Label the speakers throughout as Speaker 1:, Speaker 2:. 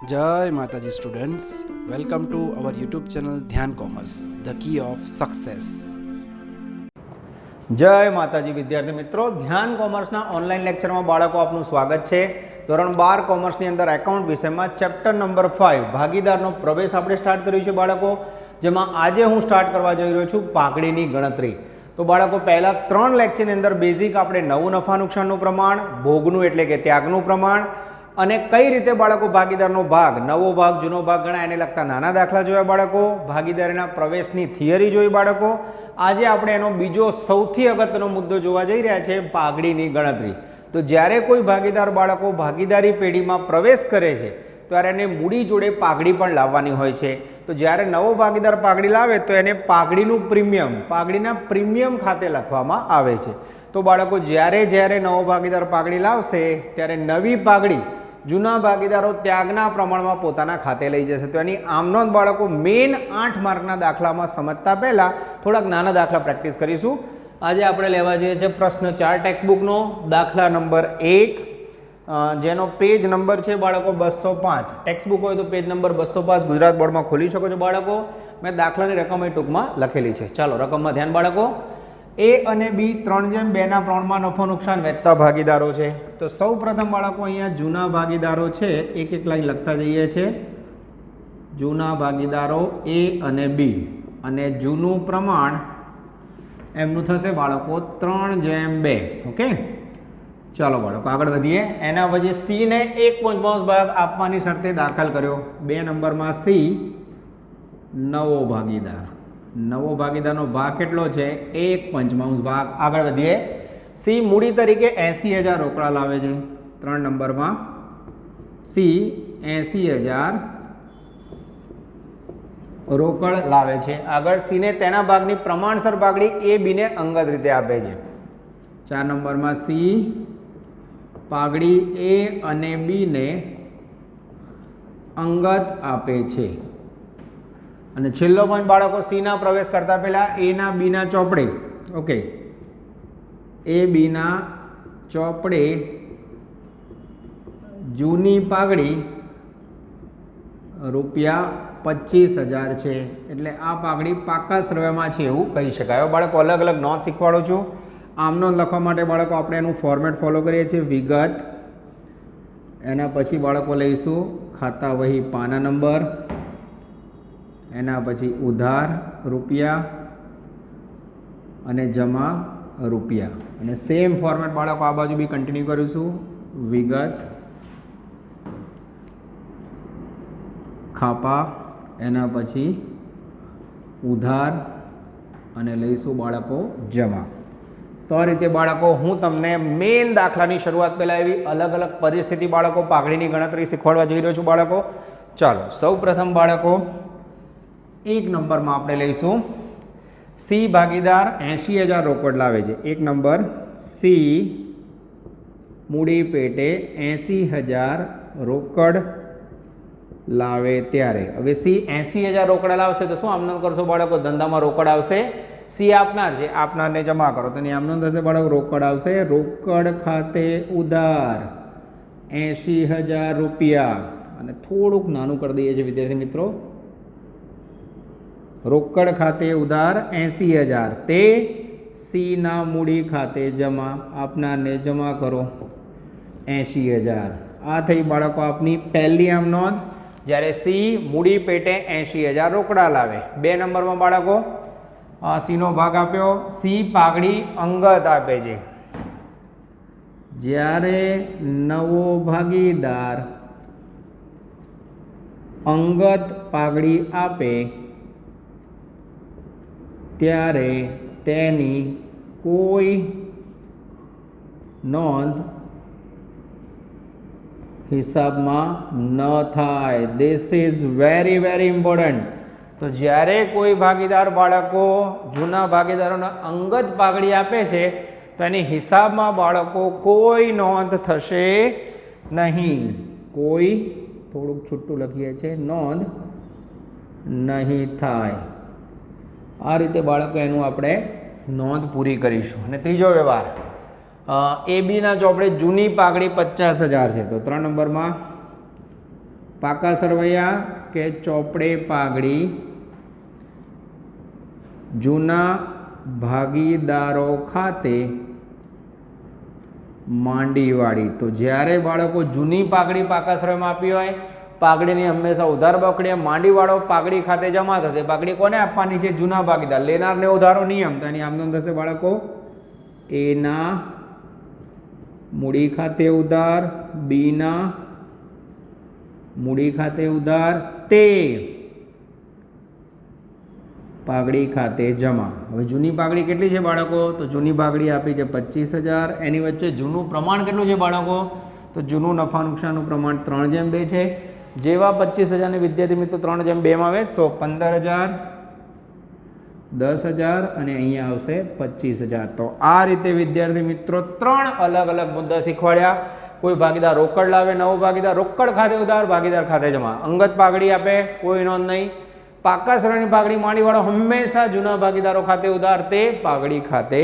Speaker 1: જય Mataji students welcome to our YouTube channel Dhyan commerce the key of success
Speaker 2: જય માતાજી વિદ્યાર્થી મિત્રો ધ્યાન કોમર્સના ઓનલાઈન લેક્ચરમાં બાળકો આપનું સ્વાગત છે. ધોરણ બાર કોમર્સની અંદર એકાઉન્ટ વિષયમાં ચેપ્ટર નંબર ફાઇવ ભાગીદારનો પ્રવેશ આપણે સ્ટાર્ટ કર્યું છે બાળકો. જેમાં આજે હું સ્ટાર્ટ કરવા જઈ રહ્યો છું પાકડીની ગણતરી. તો બાળકો, પહેલાં ત્રણ લેક્ચરની અંદર બેઝિક આપણે નવું નફા નુકસાનનું પ્રમાણ, ભોગનું એટલે કે ત્યાગનું પ્રમાણ અને કઈ રીતે બાળકો ભાગીદારનો ભાગ? નવો ભાગ, જૂનો ભાગ ગણાય, એને લગતા નાના દાખલા જોયા બાળકો, ભાગીદારીના પ્રવેશની થિયરી જોઈ બાળકો. આજે આપણે એનો બીજો સૌથી અગત્યનો મુદ્દો જોવા જઈ રહ્યા છે, પાઘડીની ગણતરી. તો જ્યારે કોઈ ભાગીદાર બાળકો ભાગીદારી પેઢીમાં પ્રવેશ કરે છે, ત્યારે એને મૂડી જોડે પાઘડી પણ લાવવાની હોય છે. તો જ્યારે નવો ભાગીદાર પાઘડી લાવે, તો એને પાઘડીનું પ્રીમિયમ, પાઘડીના પ્રીમિયમ ખાતે લખવામાં આવે છે. તો બાળકો, જ્યારે જ્યારે નવો ભાગીદાર પાઘડી લાવશે, ત્યારે નવી પાઘડી જૂના ભાગીદારો ત્યાગના પ્રમાણમાં પોતાના ખાતે લઈ જશે. તો એની આમનોંધ બાળકો મેઇન આઠ માર્કના દાખલામાં સમજતા પહેલાં થોડાક નાના દાખલા પ્રેક્ટિસ કરીશું. આજે આપણે લેવા જઈએ છીએ પ્રશ્ન ચાર ટેક્સ્ટબુકનો. દાખલા નંબર એક જેનો પેજ નંબર છે બાળકો બસો પાંચ. ટેક્સ્ટબુક હોય તો પેજ નંબર બસો પાંચ ગુજરાત બોર્ડમાં ખોલી શકો છો બાળકો. મેં દાખલાની રકમ એ ટૂંકમાં લખેલી છે. ચાલો, રકમમાં ધ્યાન બાળકો. એ અને બી ત્રણ જેમ બેના પ્રમાણમાં નફો નુકસાન વહેતા ભાગીદારો છે. તો સૌ પ્રથમ બાળકો અહીંયા જૂના ભાગીદારો છે એક એક લાઈન લખતા જઈએ છે. જૂના ભાગીદારો એ અને બી. અને જૂનું પ્રમાણ એમનું થશે બાળકો ત્રણ જેમ બે, ઓકે? ચાલો બાળકો, આગળ વધીએ. એના પછી સી ને એક પંચમાંશ ભાગ આપવાની શરતે દાખલ કર્યો. બે નંબરમાં સી, નવો ભાગીદાર. નવો ભાગીદારનો ભાગ કેટલો છે? એક પંચમાંશ ભાગ. આગળ વધીએ. સી, મૂડી તરીકે એંસી હજાર રોકડા લાવે છે. ત્રણ નંબરમાં. સી એંસી હજાર રોકડ લાવે છે. આગળ સીને તેના ભાગની પ્રમાણસર ભાગડી એ બીને અંગત રીતે આપે છે. ચાર નંબરમાં સી પાઘડી એ અને બીને અંગત આપે છે. અને છેલ્લો પોઈન્ટ બાળકો સીના પ્રવેશ કરતા પહેલાં એના બીના ચોપડે. ઓકે એ બીના ચોપડે જૂની પાઘડી રૂપિયા પચીસ હજાર છે. એટલે આ પાઘડી પાકા સર્વેમાં છે એવું કહી શકાય. બાળકો અલગ અલગ નોંધ શીખવાડું છું. આમનો લખવા માટે બાળકો આપણે એનું ફોર્મેટ ફોલો કરીએ છીએ. વિગત. એના પછી બાળકો લઈશું. ખાતા વહી પાના નંબર એના પછી ઉધાર રૂપિયા અને જમા રૂપિયા. અને સેમ ફોર્મેટ બાળકો આ બાજુ બી કન્ટિન્યુ કરીશું. વિગત, ખાપા, એના પછી ઉધાર અને લઈશું બાળકો જમા. તો આ રીતે બાળકો હું તમને મેઇન દાખલાની શરૂઆત પહેલાં એવી અલગ અલગ પરિસ્થિતિ બાળકો પાઘડીની ગણતરી શીખવાડવા જઈ રહ્યો છું બાળકો. ચાલો સૌ પ્રથમ બાળકો એક નંબરમાં આપણે લઈશું. સી ભાગીદાર એંશી હજાર રોકડ લાવે છે. એક નંબર, સી મૂડી પેટે એંશી હજાર રોકડ લાવે ત્યારે. હવે સી એંસી હજાર રોકડા લાવશે તો શું આમનોંધ કરશો બાળકો? ધંધામાં રોકડ આવશે. સી આપનાર છે. આપનારને જમા કરો. તો એની આમનોંધ થશે બાળકો, રોકડ આવશે. રોકડ ખાતે ઉધાર એંશી હજાર રૂપિયા. અને થોડુંક નાનું કરી દઈએ છીએ વિદ્યાર્થી મિત્રો. રોકડ ખાતે ઉધાર એંસી હજાર. તે સીના મૂડી ખાતે જમા. આપનારને જમા કરો. એંશી હજાર. આ થઈ બાળકો આપની પહેલી આમ નોંધ. જ્યારે સી મૂડી પેટે એંશી હજાર રોકડા લાવે. બે નંબરમાં બાળકો સીનો ભાગ આપ્યો. સી પાઘડી અંગત આપે છે. જ્યારે નવો ભાગીદાર અંગત પાઘડી આપે ત્યારે તેની કોઈ નોંધ હિસાબમાં ન થાય. This is very very important તો જ્યારે કોઈ ભાગીદાર બાળકો જૂના ભાગીદારોને અંગત પાઘડી આપે છે, તો એની હિસાબમાં બાળકો કોઈ નોંધ થશે નહીં. કોઈ થોડુંક છૂટું લખીએ છીએ નોંધ નહીં થાય. આ રીતે બાળકો એનું આપણે નોંધ પૂરી કરીશું. અને ત્રીજો વ્યવહાર. એ બીના ચોપડે જૂની પાઘડી પચાસ હજાર છે. તો ત્રણ નંબરમાં પાકા સરવૈયા કે ચોપડે પાઘડી જૂના ભાગીદારો ખાતે માંડીવાળી. તો જ્યારે બાળકો જૂની પાઘડી પાકા સરવૈયામાં આપી હોય પાઘડીની હંમેશા ઉધાર પકડીએ માંડીવાળો પાઘડી ખાતે જમા થશે. પાઘડી કોને આપવાની છે? જૂના ભાગીદાર. લેનારને ઉધારો નિયમ. તો એની આમદન થશે બાળકો, એના મૂડી ખાતે ઉધાર, બીના મૂડી ખાતે ઉધાર, તે પાઘડી ખાતે જમા. હવે જૂની પાઘડી કેટલી છે બાળકો? તો જૂની પાઘડી આપી છે પચીસ હજાર. એની વચ્ચે જૂનું પ્રમાણ કેટલું છે બાળકો? તો જૂનું નફા નુકસાનનું પ્રમાણ ત્રણ જેમ બે છે. જેવા પચીસ હજારની વિદ્યાર્થી મિત્રો, ત્રણ જેમ બેમાં સો પંદર હજાર, દસ હજાર અને અહીંયા આવશે પચીસ હજાર. તો આ રીતે વિદ્યાર્થી મિત્રો, ત્રણ અલગ અલગ મુદ્દા શીખવાડ્યા. કોઈ ભાગીદાર રોકડ લાવે, નવો ભાગીદાર રોકડ ખાતે ઉધાર, ભાગીદાર ખાતે જમા. અંગત પાઘડી આપે, કોઈ નોંધ નહીં. પાકા સરળની પાઘડી માળીવાળો હંમેશા જૂના ભાગીદારો ખાતે ઉધાર, તે પાઘડી ખાતે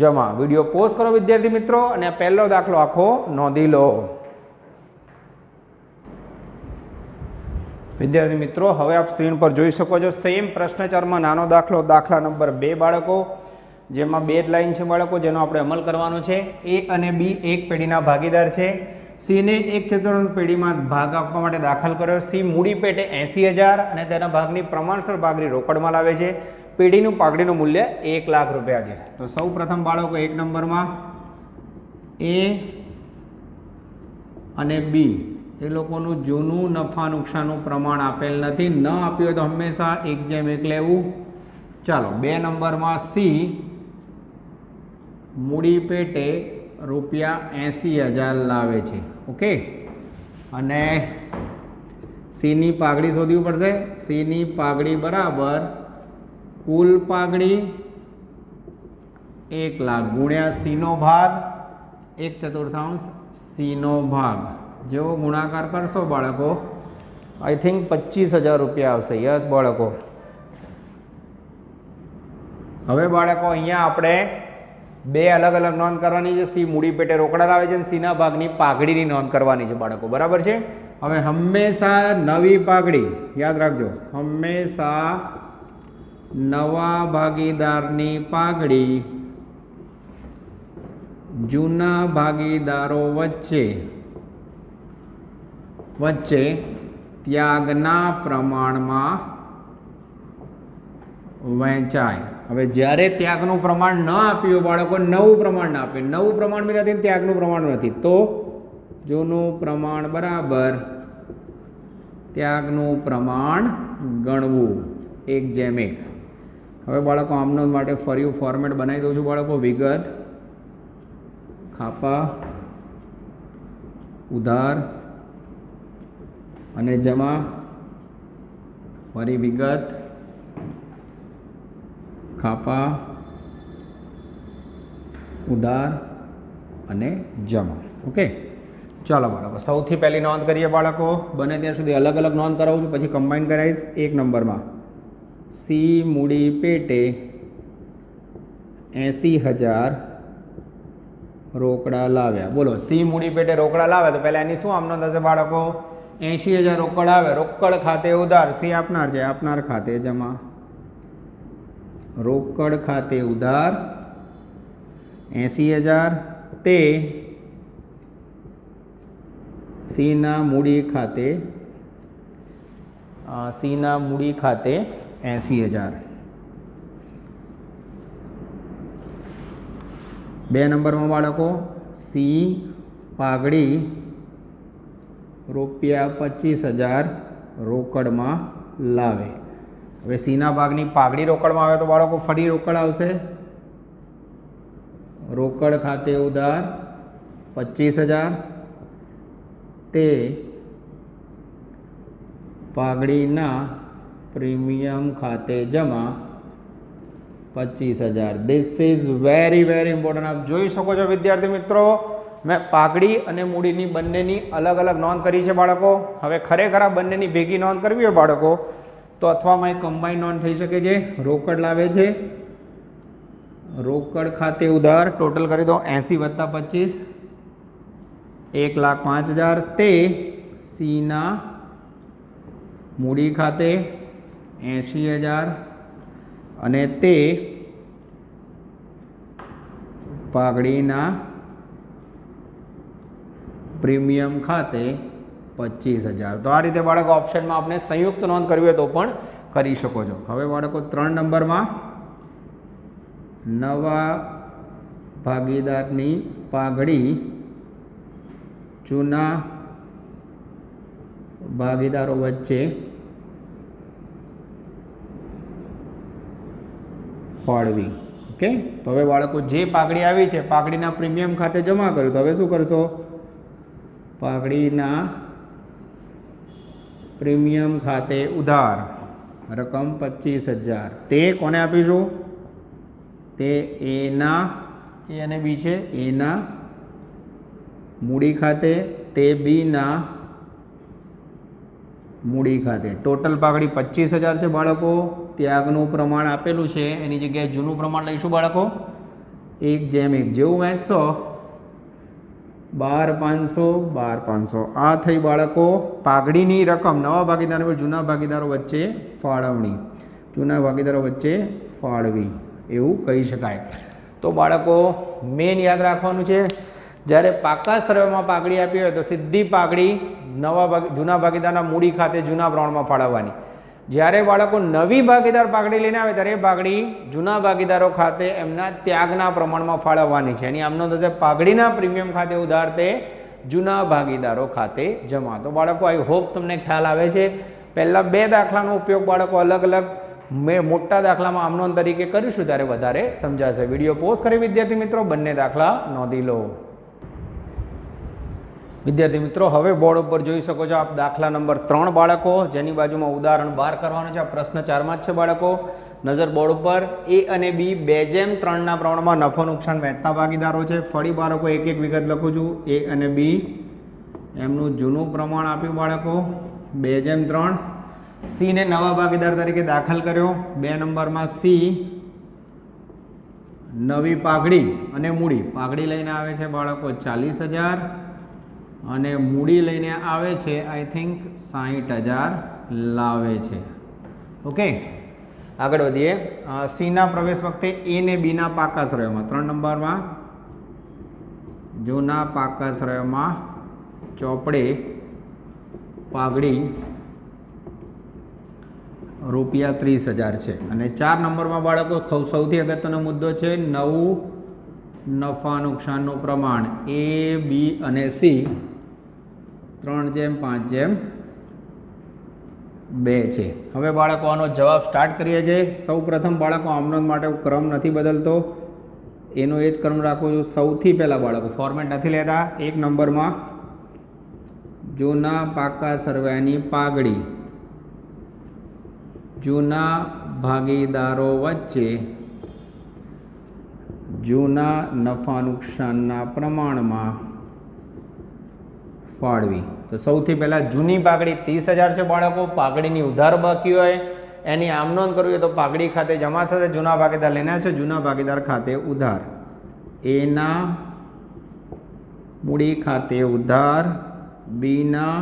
Speaker 2: જમા. વીડિયો પોઝ કરો વિદ્યાર્થી મિત્રો, અને પહેલો દાખલો આખો નોંધી લો. વિદ્યાર્થી મિત્રો, હવે આપ સ્ક્રીન પર જોઈ શકો છો સેમ પ્રશ્નચારમાં નાનો દાખલો, દાખલા નંબર બે બાળકો, જેમાં બે લાઈન છે બાળકો, જેનો આપણે અમલ કરવાનો છે. એ અને બી એક પેઢીના ભાગીદાર છે. સીને એક ચતુર્થ પેઢીમાં ભાગ આપવા માટે દાખલ કર્યો. સી મૂડી પેટે એંસી હજાર અને તેના ભાગની પ્રમાણસર ભાગની રોકડમાં લાવે છે. પેઢીનું પાઘડીનું મૂલ્ય એક લાખ રૂપિયા છે. તો સૌ પ્રથમ બાળકો એક નંબરમાં એ અને બી એ લોકોનું જૂનું નફા નુકસાનનું પ્રમાણ આપેલ નથી. ન આપ્યું હોય તો હંમેશા એક જેમ એક લેવું. ચાલો, બે નંબરમાં સી. મૂડી પેટે રૂપિયા એંસી હજાર લાવે છે. ઓકે? અને સીની પાઘડી શોધવી પડશે. સીની પાઘડી બરાબર કુલ પાઘડી એક લાખ ગુણ્યા સીનો ભાગ. એક ચતુર્થાંશ સીનો ભાગ. જેવો ગુણાકાર કરશો બાળકો આઈ થિંક પચીસ હજાર રૂપિયા આવશે. યસ બાળકો. હવે બાળકો, અહીંયા આપણે બે અલગ અલગ નોંધ કરવાની છે. સી મૂડી પેટે રોકડા લાવે છે અને સીના ભાગની પાઘડીની નોંધ કરવાની છે બાળકો. બરાબર છે? હવે હંમેશા નવી પાઘડી, યાદ રાખજો. હંમેશા નવા ભાગીદારની પાઘડી જૂના ભાગીદારો વચ્ચે વચ્ચે ત્યાગના પ્રમાણમાં વહેંચાય. હવે જ્યારે ત્યાગનું પ્રમાણ ન આપ્યું, બાળકો નવું પ્રમાણ ના આપે. નવું પ્રમાણ બી નથી ત્યાગનું પ્રમાણ નથી. તો જૂનું પ્રમાણ બરાબર. ત્યાગનું પ્રમાણ ગણવું. એક જેમ એક. હવે બાળકો, આમનો માટે ફરી ફોર્મેટ બનાવી દઉં છું બાળકો. વિગત. ખાપા. ઉધાર. અને જમા ફરી વિગત ખાપા ઉદાર અને જમા. ઓકે? ચાલો બાળકો સૌથી પહેલી નોંધ કરીએ બાળકો. બને ત્યાં સુધી અલગ અલગ નોંધ કરાવું છું પછી કમ્બાઈન કરાવીશ એક નંબરમાં. સી મૂડી પેટે એંસી હજાર રોકડા લાવ્યા. બોલો. સી મૂડી પેટે રોકડા લાવ્યા તો પહેલાં એની શું આમનો હશે બાળકો? એંશી હજાર રોકડ આવે. રોકડ ખાતે ઉધાર. સી આપનાર છે? આપનાર ખાતે જમા. રોકડ ખાતે ઉધાર. એંસી હજાર. તે સીના મૂડી ખાતે સીના મૂડી ખાતે એંસી હજાર. બે નંબરમાં બાળકો. સી, પાઘડી રૂપિયા પચીસ હજાર રોકડમાં લાવે. હવે સીના ભાગની પાઘડી રોકડમાં આવે તો બાળકો ફરી રોકડ આવશે. રોકડ ખાતે ઉધાર પચીસ હજાર. તે પાઘડીના પ્રીમિયમ ખાતે જમા પચીસ હજાર. This is very very important આપ જોઈ શકો છો વિદ્યાર્થી મિત્રો મેં પાઘડી અને મૂડીની બંનેની અલગ અલગ નોંધ કરી છે બાળકો. હવે ખરેખર આ બંનેની ભેગી નોંધ કરવી હોય બાળકો, તો અથવામાં એ કમ્બાઈન નોંધ થઈ શકે છે. રોકડ લાવે છે. રોકડ ખાતે ઉધાર ટોટલ કરી દો એંસી વત્તા પચીસ. એક લાખ પાંચ હજાર તે સીના મૂડી ખાતે એંશી હજાર. અને તે પાઘડીના પ્રીમિયમ ખાતે પચીસ હજાર. તો આ રીતે બાળકો ઓપ્શનમાં આપણે સંયુક્ત નોંધ કરવી હોય તો પણ કરી શકો છો. હવે બાળકો ત્રણ નંબરમાં નવા ભાગીદારની પાઘડી જૂના ભાગીદારો વચ્ચે ફાળવી. ઓકે? તો હવે બાળકો જે પાઘડી આવી છે, પાઘડીના પ્રીમિયમ ખાતે જમા કર્યું. તો હવે શું કરશો? પાઘડીના પ્રીમિયમ ખાતે ઉધાર, રકમ પચીસ હજાર. તે કોને આપીશું? તે એના એ અને બી છે. એના મૂડી ખાતે, તે બીના મૂડી ખાતે. ટોટલ પાઘડી પચીસ હજાર છે બાળકો. ત્યાગનું પ્રમાણ આપેલું છે. એની જગ્યાએ જૂનું પ્રમાણ લઈશું બાળકો. એક જેમ એક. જેવું વાંચશો બાર પાંચસો બાર પાંચસો. આ થઈ બાળકો પાઘડીની રકમ. નવા ભાગીદારો પર જૂના ભાગીદારો વચ્ચે ફાળવણી. જૂના ભાગીદારો વચ્ચે ફાળવી. એવું કહી શકાય. તો બાળકો મેન યાદ રાખવાનું છે, જ્યારે પાકા સર્વેમાં પાઘડી આપી હોય, તો સીધી પાઘડી નવા ભાગ, જૂના ભાગીદારના મૂડી ખાતે જૂના પ્રમાણમાં ફાળવવાની. જ્યારે બાળકો નવી ભાગીદાર પાઘડી લઈને આવે ત્યારે એ પાઘડી જૂના ભાગીદારો ખાતે એમના ત્યાગના પ્રમાણમાં ફાળવવાની છે. એની આમનો થશે પાઘડીના પ્રીમિયમ ખાતે ઉધાર તે જૂના ભાગીદારો ખાતે જમા. તો બાળકો, આઈ હોપ તમને ખ્યાલ આવે છે. પહેલાં બે દાખલાનો ઉપયોગ બાળકો અલગ અલગ મેં મોટા દાખલામાં આમનોન તરીકે કરીશું, ત્યારે વધારે સમજાશે. વીડિયો પોસ્ટ કરી વિદ્યાર્થી મિત્રો, બંને દાખલા નોંધી લો. વિદ્યાર્થી મિત્રો, હવે બોર્ડ ઉપર જોઈ શકો છો આપ દાખલા નંબર ત્રણ બાળકો, જેની બાજુમાં ઉદાહરણ બાર કરવાનું છે. આ પ્રશ્ન ચારમાં જ છે બાળકો. નજર બોર્ડ ઉપર. એ અને બી બે જેમ ત્રણના પ્રમાણમાં નફો, નુકસાન વહેતા ભાગીદારો છે. ફરી બાળકો એક એક વિગત લખું છું. એ અને બી એમનું જૂનું પ્રમાણ આપ્યું બાળકો. બે જેમ ત્રણ. સીને નવા ભાગીદાર તરીકે દાખલ કર્યો. બે નંબરમાં સી. નવી પાઘડી અને મૂડી. પાઘડી લઈને આવે છે બાળકો ચાલીસ હજાર. અને મૂડી લઈને આવે છે આઈ થિંક સાહીઠ હજાર લાવે છે. ઓકે આગળ વધીએ. સીના પ્રવેશ વખતે એ ને બીના પાકા શ્રેયોમાં ત્રણ નંબરમાં. જૂના પાકા શ્રેયોમાં ચોપડે પાઘડી રૂપિયા ત્રીસ હજાર છે. અને ચાર નંબરમાં બાળકો સૌથી અગત્યનો મુદ્દો છે, નવું નફા નુકસાનનું પ્રમાણ એ, બી અને સી ત્રણ જેમ, પાંચ જેમ બે છે. હવે બાળકો, આનો જવાબ સ્ટાર્ટ કરીએ છીએ સૌ પ્રથમ બાળકો આમનોંધ માટે ક્રમ નથી બદલતો. એનો એ જ ક્રમ રાખું છું. સૌથી પહેલાં બાળકો ફોર્મેટ નથી લેતા. એક નંબરમાં, જૂના પાકા સર્વેની પાઘડી. જૂના ભાગીદારો વચ્ચે જૂના નફા નુકસાનના પ્રમાણમાં ફાળવી. તો સૌથી પહેલાં જૂની પાઘડી ત્રીસ હજાર છે બાળકો પાઘડીની ઉધાર બાકી હોય. એની આમનોંધ કરવી હોય તો પાઘડી ખાતે જમા થશે, જૂના ભાગીદાર લેના છે, જૂના ભાગીદાર ખાતે ઉધાર. એના મૂડી ખાતે ઉધાર, બીના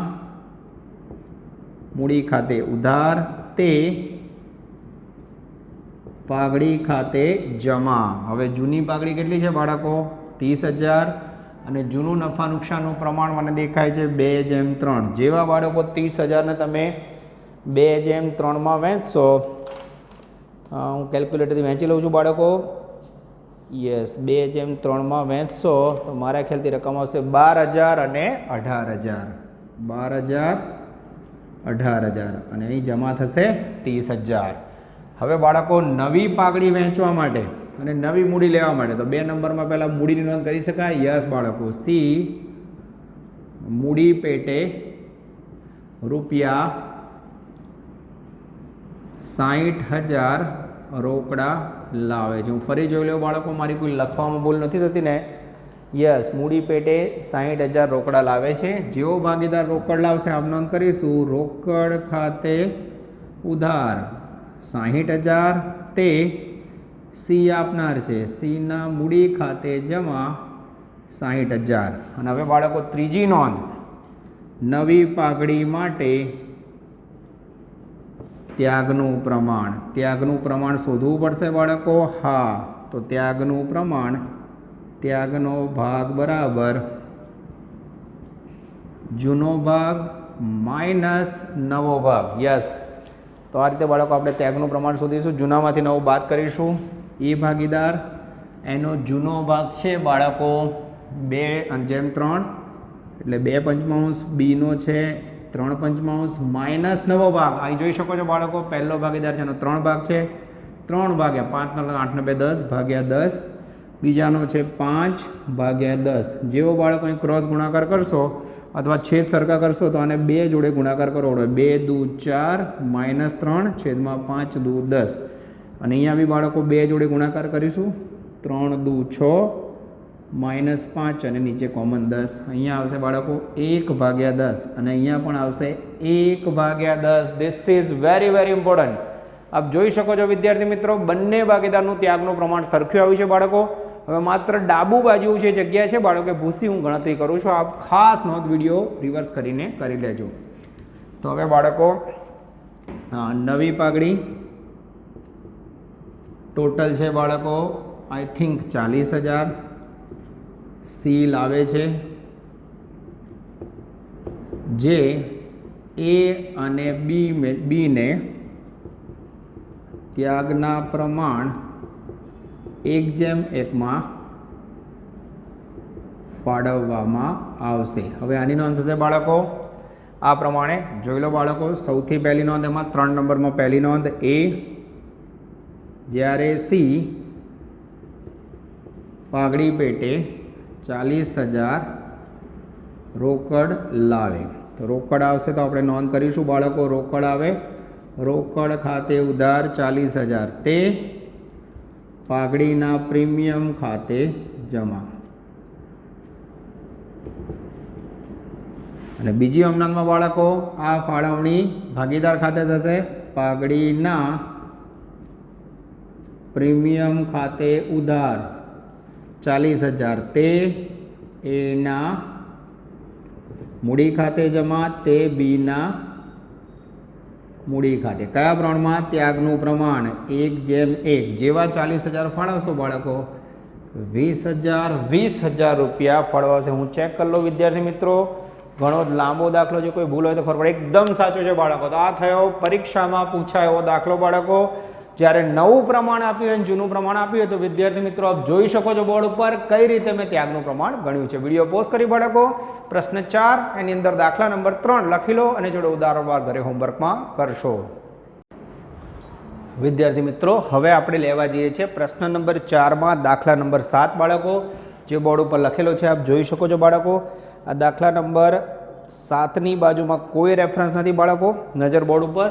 Speaker 2: મૂડી ખાતે ઉધાર, તે પાઘડી ખાતે જમા. હવે જૂની પાઘડી કેટલી છે બાળકો? ત્રીસ હજાર. અને જૂનું નફા નુકસાનનું પ્રમાણ મને દેખાય છે બે જેમ ત્રણ. જેવા બાળકો ત્રીસ હજારને તમે બે જેમ ત્રણમાં વહેંચશો. હું કેલ્ક્યુલેટરથી વહેંચી લઉં છું બાળકો. યસ, બે જેમ ત્રણમાં વહેંચશો તો મારા ખ્યાલથી રકમ આવશે બાર હજાર અને અઢાર હજાર. બાર હજાર, અઢાર હજાર. અને અહીં જમા થશે ત્રીસ હજાર. હવે બાળકો નવી પાઘડી વહેંચવા માટે અને નવી મૂડી લેવા માટે, તો બે નંબરમાં પહેલાં મૂડીની નોંધ કરી શકાય. યસ, બાળકો. સી, મૂડી પેટે રૂપિયા સાહીઠ હજાર રોકડા લાવે છે. હું ફરી જોઈ લઉં બાળકો, મારી કોઈ લખવામાં ભૂલ નથી થતી ને. યસ, મૂડી પેટે સાહીઠ હજાર રોકડા લાવે છે. જેઓ ભાગીદાર રોકડ લાવશે આમ નોંધ કરીશું. રોકડ ખાતે ઉધાર. સાહીઠ હજાર તે સી આપનાર છે. સીના મૂડી ખાતે જમા સાહીઠ હજાર. અને હવે બાળકો, ત્રીજી નોંધ. નવી પાઘડી માટે ત્યાગનું પ્રમાણ. ત્યાગનું પ્રમાણ શોધવું પડશે બાળકો? હા. તો ત્યાગનું પ્રમાણ, ત્યાગનો ભાગ બરાબર જૂનો ભાગ માઇનસ નવો ભાગ. યસ. તો આ રીતે બાળકો આપણે ત્યાગનું પ્રમાણ શોધીશું. જૂનામાંથી નવું બાદ કરીશું. એ ભાગીદાર, એનો જૂનો ભાગ છે બાળકો બે અને જેમ ત્રણ, એટલે બે પંચમાંશ, બીનો છે ત્રણ પંચમાંશ, માઇનસ નવો ભાગ. અહીં જોઈ શકો છો બાળકો, પહેલો ભાગીદાર છે એનો ત્રણ ભાગ છે. ત્રણ ભાગ્યા પાંચ, નવ, આઠ ને બે, દસ, ભાગ્યા દસ. બીજાનો છે પાંચ, ભાગ્યા દસ. જેવો બાળકો અહીં ક્રોસ ગુણાકાર કરશો અથવા છેદ સરખા કરશો તો આને બે જોડે ગુણાકાર કરવો પડે બે દુ ચાર માઇનસ ત્રણ છેદમાં પાંચ દુ દસ. અને અહીંયા બી બાળકો બે જોડે ગુણાકાર કરીશું. ત્રણ દુ છ માઇનસ પાંચ અને નીચે કોમન દસ. અહીંયા આવશે બાળકો એક ભાગ્યા દસ. અને અહીંયા પણ આવશે એક ભાગ્યા દસ. This is very very important આપ જોઈ શકો છો વિદ્યાર્થી મિત્રો, બંને ભાગીદારનું ત્યાગનું પ્રમાણ સરખ્યું આવ્યું છે બાળકો. હવે માત્ર ડાબુ બાજુ જે જગ્યા છે, બાળકો ભૂસી હું ગણતરી કરું છું. આપ ખાસ નોંધ વીડિયો રિવર્સ કરીને કરી લેજો. તો હવે બાળકો નવી પાઘડી. ટોટલ છે બાળકો આઈ થિંક ચાલીસ હજાર. સીલ આવે છે. જે એ અને બી બીને ત્યાગના પ્રમાણ એક જેમ એકમાં ફાળવવામાં આવશે. હવે આની નોંધ થશે બાળકો. આ પ્રમાણે જોઈ લો બાળકો, સૌથી પહેલી નોંધ, એમાં ત્રણ નંબરમાં પહેલી નોંધ એ જ્યારે સી પાઘડી પેટે ચાલીસ હજાર રોકડ લાવે. તો રોકડ આવશે તો આપણે નોંધ કરીશું બાળકો, રોકડ આવે. રોકડ ખાતે ઉધાર ચાલીસ હજાર. તે પાઘડીના પ્રીમિયમ ખાતે જમા. અને બીજી અમનાનમાં બાળકો, આ ફાળવણી ભાગીદાર ખાતે થશે. પાઘડીના પ્રીમિયમ ખાતે ઉધાર ચાલીસ હજાર તે એના મૂડી ખાતે જમા, તે બીના મૂડી ખાતે. કયા પ્રમાણમાં ત્યાગનું પ્રમાણ? એક જેમ એક. જેવા ચાલીસ હજાર ફાળવશો બાળકો. વીસ હજાર વીસ હજાર રૂપિયા ફાળવાશે. હું ચેક કરી લઉં, વિદ્યાર્થી મિત્રો. ઘણો લાંબો દાખલો છે. કોઈ ભૂલ હોય તો ખબર પડે. એકદમ સાચો છે બાળકો. તો આ થયો. પરીક્ષામાં પૂછાય એવો દાખલો બાળકો. જ્યારે નવું પ્રમાણ આપ્યું અને જૂનું પ્રમાણ આપ્યું તો વિદ્યાર્થી મિત્રો આપ જોઈ શકો છો બોર્ડ ઉપર કઈ રીતે મેં ત્યાગનું પ્રમાણ ગણ્યું છે. વીડિયો પોસ્ટ કરી બાળકો, પ્રશ્ન ચાર, એની અંદર દાખલા નંબર ત્રણ લખી લો અને જોડે ઉદાહરણવાર ઘરે હોમવર્કમાં કરશો. વિદ્યાર્થી મિત્રો, હવે આપણે લેવા જઈએ છીએ પ્રશ્ન નંબર ચારમાં, દાખલા નંબર સાત બાળકો, જે બોર્ડ ઉપર લખેલો છે, આપ જોઈ શકો છો બાળકો. આ દાખલા નંબર સાતની બાજુમાં કોઈ રેફરન્સ નથી બાળકો. નજર બોર્ડ ઉપર.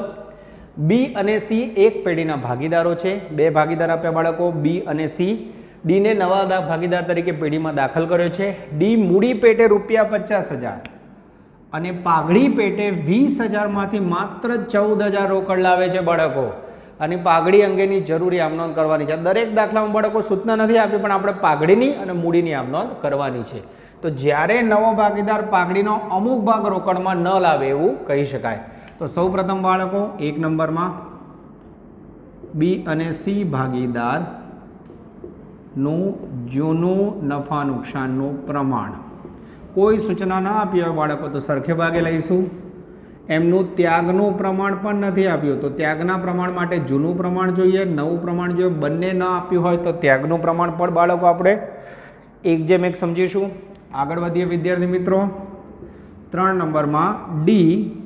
Speaker 2: બી અને સી એક પેઢીના ભાગીદારો છે. બે ભાગીદાર આપ્યા બાળકો, બી અને સી. ડીને નવા ભાગીદાર તરીકે પેઢીમાં દાખલ કર્યો છે. ડી મૂડી પેટે રૂપિયા પચાસ હજાર અને પાઘડી પેટે વીસ હજારમાંથી માત્ર ચૌદ હજાર રોકડ લાવે છે બાળકો. અને પાઘડી અંગેની જરૂરી આમનોંધ કરવાની છે. દરેક દાખલામાં બાળકો સૂચના નથી આપી, પણ આપણે પાઘડીની અને મૂડીની આમનોંધ કરવાની છે. તો જ્યારે નવો ભાગીદાર પાઘડીનો અમુક ભાગ રોકડમાં ન લાવે એવું કહી શકાય. તો સૌ પ્રથમ બાળકો એક નંબરમાં બી અને સી ભાગીદારનું જૂનું નફા નુકસાનનું પ્રમાણ. કોઈ સૂચના ના આપી હોય બાળકો તો સરખે ભાગે લઈશું. એમનું ત્યાગનું પ્રમાણ પણ નથી આપ્યું. તો ત્યાગના પ્રમાણ માટે જૂનું પ્રમાણ જોઈએ, નવું પ્રમાણ જોઈએ, બંને ન આપ્યું હોય તો ત્યાગનું પ્રમાણ પણ બાળકો આપણે એક જેમ એક સમજીશું. આગળ વધીએ વિદ્યાર્થી મિત્રો. ત્રણ નંબરમાં ડી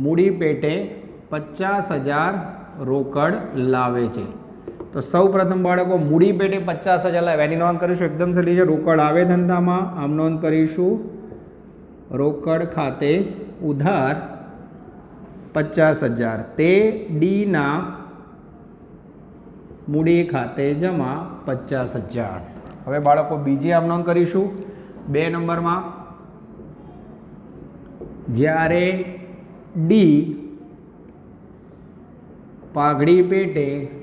Speaker 2: મૂડી પેટે પચાસ હજાર રોકડ લાવે છે. તો સૌ પ્રથમ બાળકો, મૂડી પેટે પચાસ હજાર લાવે. એની નોંધ કરીશું, એકદમ સહેલી છે. રોકડ આવે ધંધામાં, આમ નોંધ કરીશું. રોકડ ખાતે ઉધાર પચાસ હજાર. તે ડીના મૂડી ખાતે જમા પચાસ હજાર. હવે બાળકો, બીજી આમ નોંધ કરીશું. બે નંબરમાં, જ્યારે ડી પાઘડી પેટે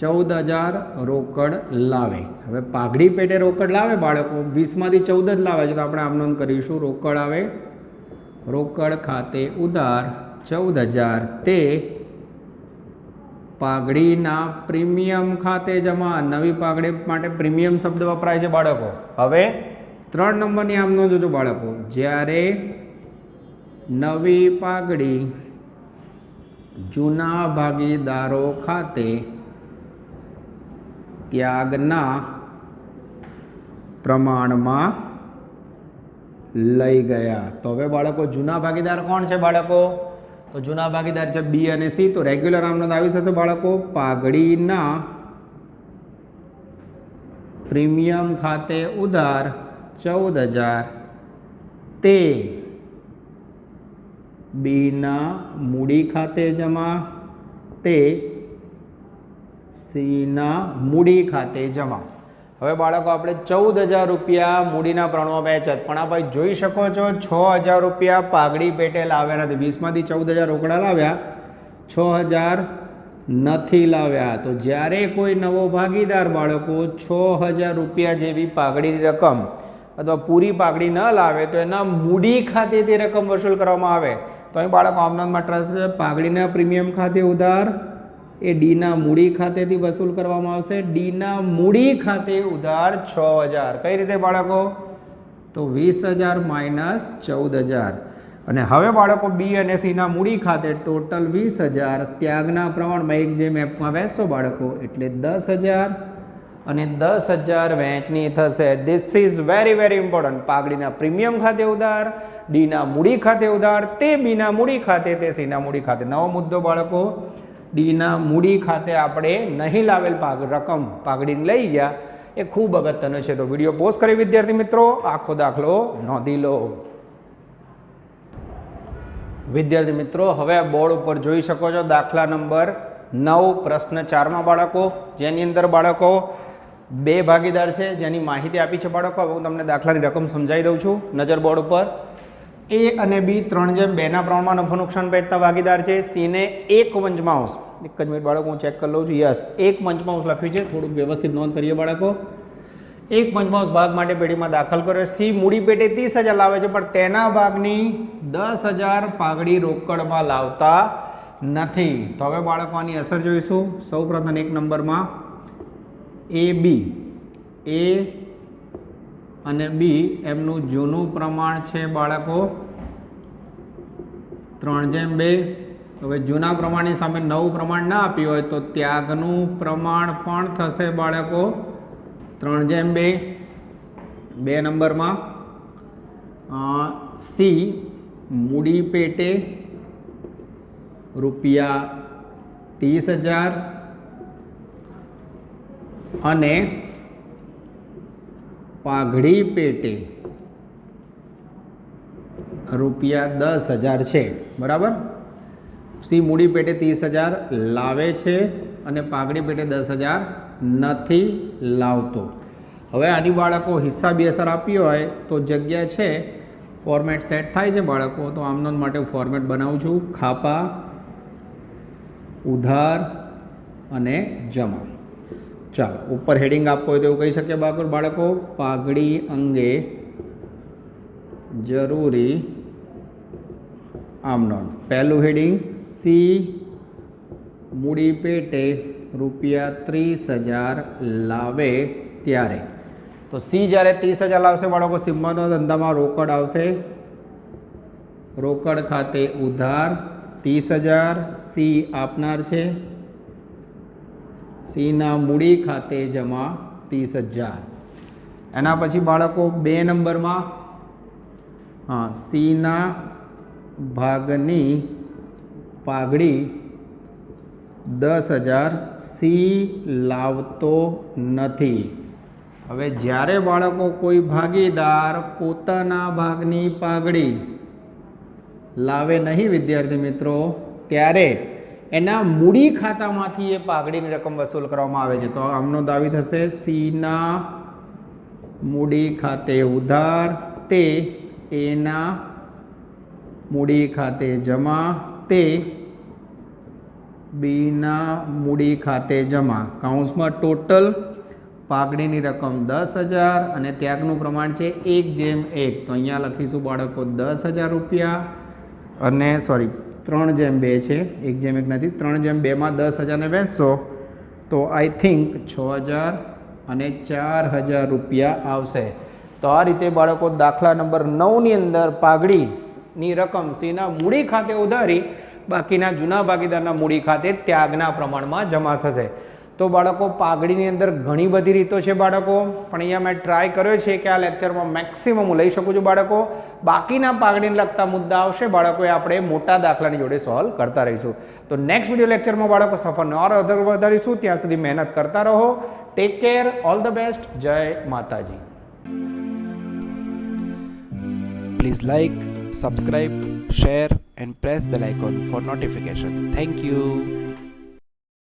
Speaker 2: ચૌદ હજાર રોકડ લાવે. હવે પાઘડી પેટે રોકડ લાવે બાળકો? વીસમાંથી ચૌદ જ લાવે છે તો આપણે આમ નોંધ કરીશું. રોકડ આવે. રોકડ ખાતે ઉધાર ચૌદ હજાર તે પાઘડીના પ્રીમિયમ ખાતે જમા નવી પાઘડી માટે પ્રીમિયમ શબ્દ વપરાય છે બાળકો. હવે ત્રણ નંબરની આમ જોજો બાળકો. જ્યારે નવી પાઘડી. જૂના ભાગીદારો ખાતે ત્યાગના પ્રમાણમાં લઈ ગયા. તો હવે બાળકો, જૂના ભાગીદાર કોણ છે બાળકો? તો જૂના ભાગીદાર છે બી અને સી. તો રેગ્યુલર આમનો આવી થશે બાળકો. પાઘડીના પ્રીમિયમ ખાતે ઉધાર ચૌદ હજાર તે બીના મૂડી ખાતે જમા. તે સીના મૂડી ખાતે જમા. હવે બાળકો, આપણે ચૌદ હજાર રૂપિયા મૂડીના પ્રમાણમાં વેચત. પણ આ ભાઈ જોઈ શકો છો, છ હજાર રૂપિયા પાઘડી પેટે લાવ્યા નથી. વીસમાંથી ચૌદ હજાર રોકડા લાવ્યા, છ હજાર નથી લાવ્યા. તો જ્યારે કોઈ નવો ભાગીદાર બાળકો છ હજાર રૂપિયા જેવી પાઘડીની રકમ અથવા પૂરી પાઘડી ન લાવે, તો એના મૂડી ખાતે તે રકમ વસૂલ કરવામાં આવે. તો અહીં બાળકો આમનામાં ટ્રસ્ટ પાઘડીના પ્રીમિયમ ખાતે ઉધાર, એ ડીના મૂડી ખાતેથી વસૂલ કરવામાં આવશે. ડીના મૂડી ખાતે ઉધાર છ હજાર. કઈ રીતે બાળકો? તો વીસ હજાર માઇનસ ચૌદ હજાર. અને હવે બાળકો બી અને સીના મૂડી ખાતે ટોટલ વીસ હજાર. ત્યાગના પ્રમાણમાં એક જે મેપમાં વહેંચશો બાળકો, એટલે દસ હજાર અને દસ હજાર વહેંચણી થશે. This is very very important પાઘડીના premium ખાતે ઉધાર ડીના મૂડી ખાતે ઉધાર, તે બીના મૂડી ખાતે, તે સીના મૂડી ખાતે. નવો મુદ્દો બાળકો, ડીના મૂડી ખાતે આપણે નહીં લાવેલ પાગ રકમ પાઘડીને લઈ ગયા. એ ખૂબ અગત્યનો છે. તો વીડિયો પોસ્ટ કરી વિદ્યાર્થી મિત્રો, આખો દાખલો નોંધી લો. વિદ્યાર્થી મિત્રો, હવે બોર્ડ ઉપર જોઈ શકો છો દાખલા નંબર નવ, પ્રશ્ન ચારમાં બાળકો. જેની અંદર બાળકો બે ભાગીદાર છે, જેની માહિતી આપી છે બાળકો. હવે હું તમને દાખલાની રકમ સમજાવી દઉં છું. નજર બોર્ડ ઉપર. એ અને બી ત્રણ જેમ, બેના પ્રમાણમાં નફો નુકસાન વહેંચતા ભાગીદાર છે. સીને એક પંચમાંશ એક જ મિનિટ બાળકો, હું ચેક કરી લઉં છું. યસ એક પંચમાંશ લખ્યું છે. થોડુંક વ્યવસ્થિત નોંધ કરીએ બાળકો. એક પંચમાંશ ભાગ માટે પેઢીમાં દાખલ કર્યો સી મૂડી પેટે ત્રીસ હજાર લાવે છે, પણ તેના ભાગની દસ હજાર પાઘડી રોકડમાં લાવતા નથી. તો હવે બાળકો, આની અસર જોઈશું. સૌ પ્રથમ એક નંબરમાં એ બી એ અને બી, એમનું જૂનું પ્રમાણ છે બાળકો ત્રણ જેમ બે. હવે જૂના પ્રમાણની સામે નવું પ્રમાણ ના આપ્યું હોય તો ત્યાગનું પ્રમાણ પણ થશે બાળકો. ત્રણ જેમ બે. બે નંબરમાં. સી, મૂડી પેટે રૂપિયા ત્રીસ હજાર. અને પાઘડી પેટે રૂપિયા દસ હજાર છે, બરાબર? સી મૂડી પેટે ત્રીસ હજાર લાવે છે અને પાઘડી પેટે દસ હજાર નથી લાવતો. હવે આની બાળકો હિસાબી અસર આપી હોય તો જગ્યા છે ફોર્મેટ સેટ થાય છે બાળકો, તો આમનો માટે ફોર્મેટ બનાવું છું. ખાપા, ઉધાર અને જમા ચાલો, ઉપર હેડિંગ આપવું હોય તો એવું કહી શકીએ બાળકો બાળકો, પાઘડી અંગે જરૂરી આમ નોંધ. પહેલું હેડિંગ સી મૂડી પેટે રૂપિયા ત્રીસ હજાર લાવે ત્યારે. તો સી જ્યારે ત્રીસ હજાર લાવશે, બાળકો સિમ્માનો ધંધામાં રોકડ આવશે. રોકડ ખાતે ઉધાર, ત્રીસ હજાર, સી આપનાર છે. સીના મૂડી ખાતે જમા ત્રીસ હજાર. એના પછી બાળકો બે નંબરમાં, હા, સીના ભાગની પાઘડી દસ હજાર સી લાવતો નથી. હવે જ્યારે બાળકો કોઈ ભાગીદાર પોતાના ભાગની પાઘડી લાવે નહીં વિદ્યાર્થી મિત્રો, ત્યારે એના મૂડી ખાતામાંથી એ પાઘડીની રકમ વસૂલ કરવામાં આવે છે. તો આમનો દાવી થશે. સીના મૂડી ખાતે ઉધાર, તે એના મૂડી ખાતે જમા, તે બીના મૂડી ખાતે જમા. કાઉન્સમાં ટોટલ પાઘડીની રકમ દસ હજાર અને ત્યાગનું પ્રમાણ છે એક જેમ એક. તો અહીંયા લખીશું બાળકો, દસ હજાર રૂપિયા અને સોરી ત્રણ જેમ બે છે, એક જેમ એક નથી, ત્રણ જેમ બેમાં દસ હજારને વેચશો તો આઈ થિંક છ હજાર અને ચાર હજાર રૂપિયા આવશે. તો આ રીતે બાળકો દાખલા નંબર નવની અંદર પાઘડીની રકમ સીના મૂડી ખાતે ઉધારી, બાકીના જૂના ભાગીદારના મૂડી ખાતે ત્યાગના પ્રમાણમાં જમા થશે. તો બાળકો, પાઘડીની અંદર ઘણી બધી રીતો છે બાળકો. પણ અહીંયા મેં ટ્રાય કર્યો છે કે આ લેક્ચરમાં મેક્સિમમ હું લઈ શકું છું બાળકો. બાકીના પાઘડીને લગતા મુદ્દા આવશે. બાળકોએ આપણે મોટા દાખલાની જોડે સોલ્વ કરતા રહીશું. તો નેક્સ્ટ વીડિયો લેક્ચરમાં બાળકો સફરને ઓર અધર વધારીશું. ત્યાં સુધી મહેનત કરતા રહો. Take care all the best જય Mataji.
Speaker 1: Please like subscribe share and press bell icon for notification thank you.